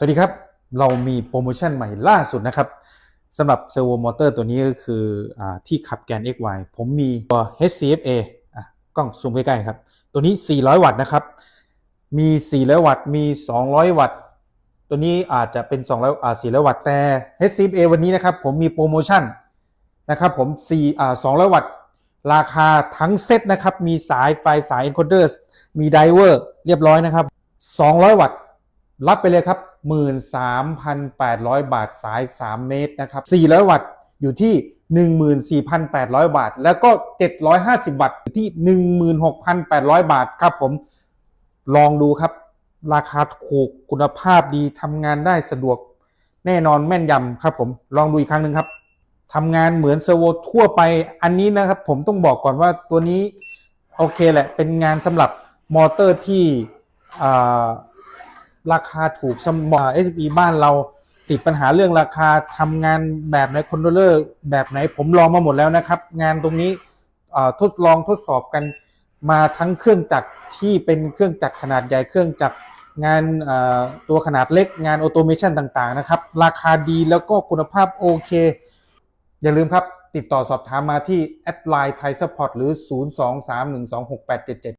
สวัสดีครับ เรามีโปรโมชั่นใหม่ล่าสุดนะครับสำหรับเซอร์โวมอเตอร์ตัวนี้ก็คืออที่ขับแกน XY ผมมีตัว HCFA กล้องซูมใกล้ๆครับ ตัวนี้ 400 วัตต์นะครับ มี 400 วัตต์ มี 200 วัตต์ ตัวนี้อาจจะเป็น 200อ่า400 วัตต์ แต่ HCFA วันนี้นะครับ ผมมีโปรโมชั่นนะครับ ผม4อ่า200 วัตต์ ราคาทั้งเซตนะครับ มีสายไฟสาย encoder มีไดเวอร์เรียบร้อยนะครับ 200 วัตต์ รับไปเลยครับ 13,800 บาทสาย 3 เมตรนะครับ 400 วัตต์อยู่ที่ 14,800 บาท แล้วก็ 750 วัตต์อยู่ที่ 16,800 บาทครับผม ลองดูครับ ราคาถูกคุณภาพดีทำงานได้สะดวกแน่นอนแม่นยำครับผมลองดูอีกครั้งหนึ่งครับทำงานเหมือนเซอร์โวทั่วไปอันนี้นะครับผมต้องบอกก่อนว่าตัวนี้โอเคแหละเป็นงานสำหรับมอเตอร์ที่ ราคาถูกสมอ SB บ้านเราติดปัญหาเรื่องราคาทำงานแบบไหนคอนโทรลเลอร์แบบไหนผมลองมาหมดแล้วนะครับ งานตรงนี้ทดลองทดสอบกันมาทั้งเครื่องจักรที่เป็นเครื่องจักรขนาดใหญ่เครื่องจักรงานตัวขนาดเล็กงานออโตเมชันต่างๆนะครับ ราคาดีแล้วก็คุณภาพโอเค อย่าลืมครับ ติดต่อสอบถามมาที่แอดไลน์ไทยสปอร์ตหรือ 023126877